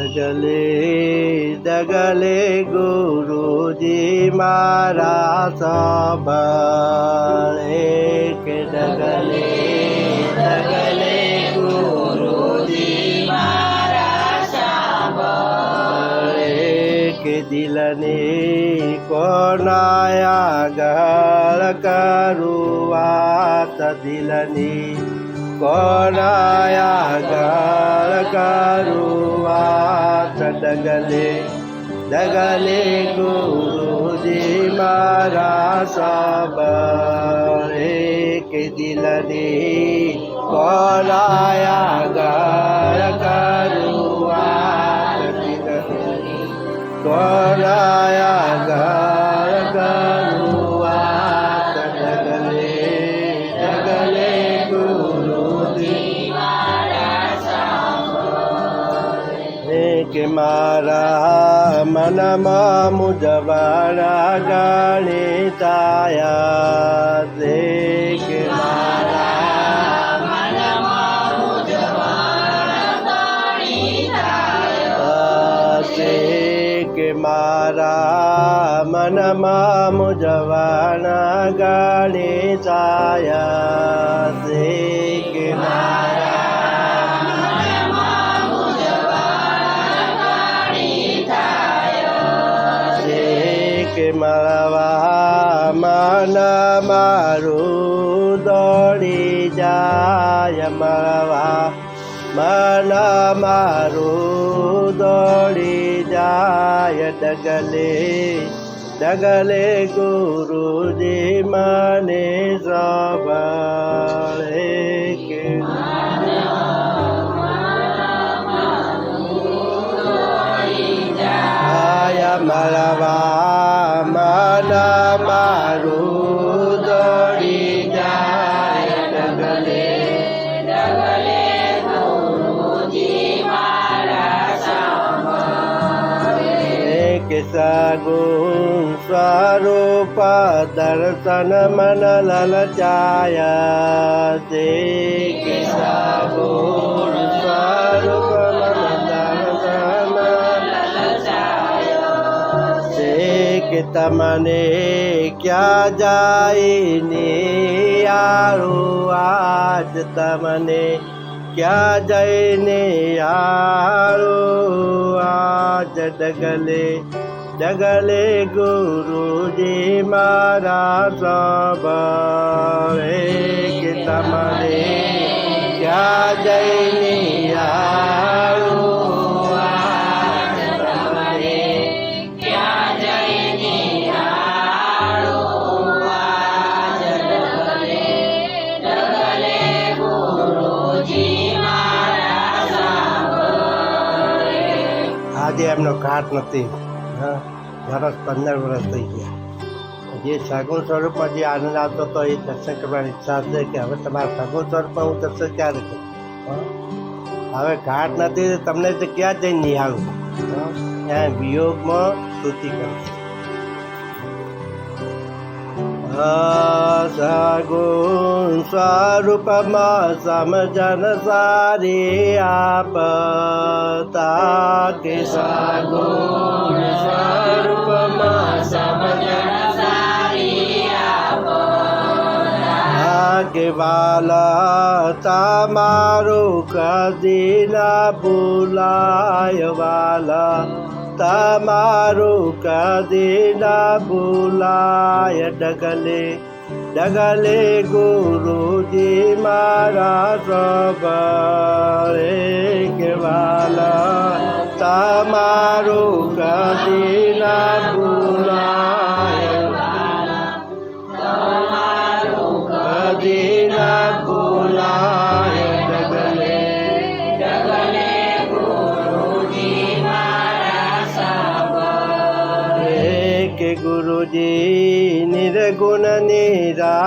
ડગલે ડગલે ગુરુજી મારા સાંભળે કે ડગલે ડગલે ગુરુજી મારા સાંભળે કે દિલની કોનાયા ગળ કરુવાત દિલની કોનાયા ગળ કરું ડગલે ડગલે ગુરુજી મારા સાંભળે કે દિલની કોલાયા ગળ કરુઆ વાત મારા મનમાં મુજવાણા ગણિતાયા દે કે મારા મનમાં મુજવાના ગાણી છાયા છે કે મારા કે મારા મન મારું દોડી જાય મારા મન મારું દોડી જાય ડગલે ડગલે ગુરુજી મને સબળે કે સગુણ સ્વરૂપ દર્શન મન લલચાય તે સગુણ સ્વરૂપ તમને ક્યાં જાઈને આરો આજ તમને ક્યાં જઈને આરો આજ ડગલે ડગલે ગુરુજી મારા સ્વભાવે કે તમને ક્યાં જઈને આજે એમનો ઘાટ નથી. હા વર્ષ પંદર વર્ષ થઈ ગયા. જે સગુણ સ્વરૂપમાં જે આનંદ આવતો હતો એ દર્શન કરવાની ઈચ્છા છે કે હવે તમારા સગુણ સ્વરૂપમાં હું દર્શન ક્યારે કરું? હવે ઘાટ નથી તમને તો ક્યાં જઈને નિહાળું? હા? ત્યાં વિયોગમાં સ્તુતિ કરું સગુણ સ્વરૂપમાં સમજન સારી આપતા કે સગુણ વાલા તમારું કદી ના ભૂલાય વાલા તમારું કદી ના ભૂલાય ડગલે ડગલે ગુરુજી મારા સબળે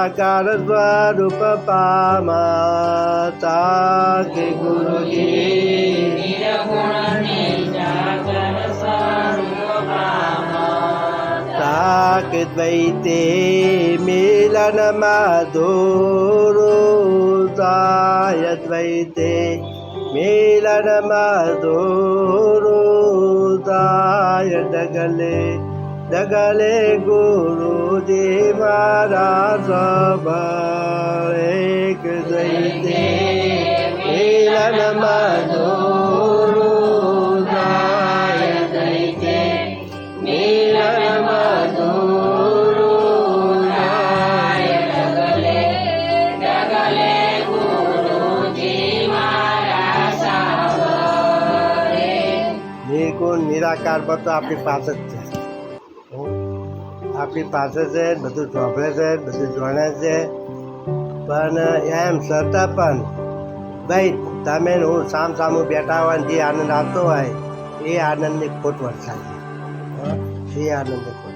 साकारस्वरूप पामाता के गुरु ताके द्वैते मिलन मधुरुताय द्वैते मिलन मधुरुताय डगले કે ગુરુજી તાક દ્વૈતે મિલન મધુરો તાય દ્વૈતે મિલન મધુરો જાય ડગલે ડગલે ગુરુજી મારા જાય નિર્ગુણ નિરાકાર બધું આપણી પાસે જ છે. આપણી પાસે છે, બધું ચોપડે છે, બધું જોણે છે. પણ, એમ છતાં પણ, ભાઈ, તમે હું સામ સામું બેઠા હોય જે આનંદ આવતો હોય, એ આનંદની ખોટ વરસાય એ આનંદની ખોટ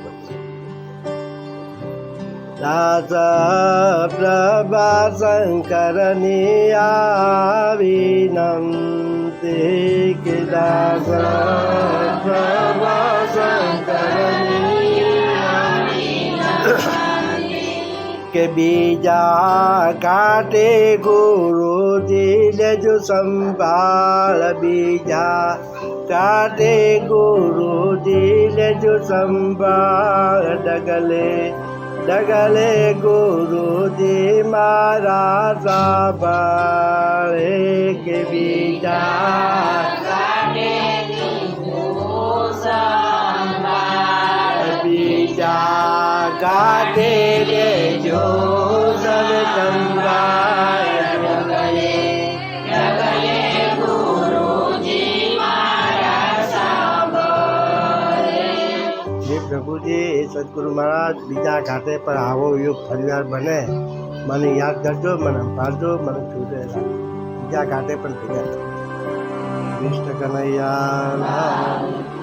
દાસ પ્રભા શંકરની આવી નમતી કે દાસ કે બીજા કાંટે ગુરુજી લેજો સંભાળ, બીજા કાંટે ગુરુજી લેજો સંભાળ. ડગલે ડગલે ગુરુજી મારા સાંભળે કે બીજા પ્રભુજી સદગુરુ મહારાજ બીજા ઘાટે પર આવો યુગ ફરીવાર બને, મને યાદ કરજો, મને પાડજો, મને છૂટે બીજા ઘાટે પણ ભેગા કૃષ્ણ કનૈયા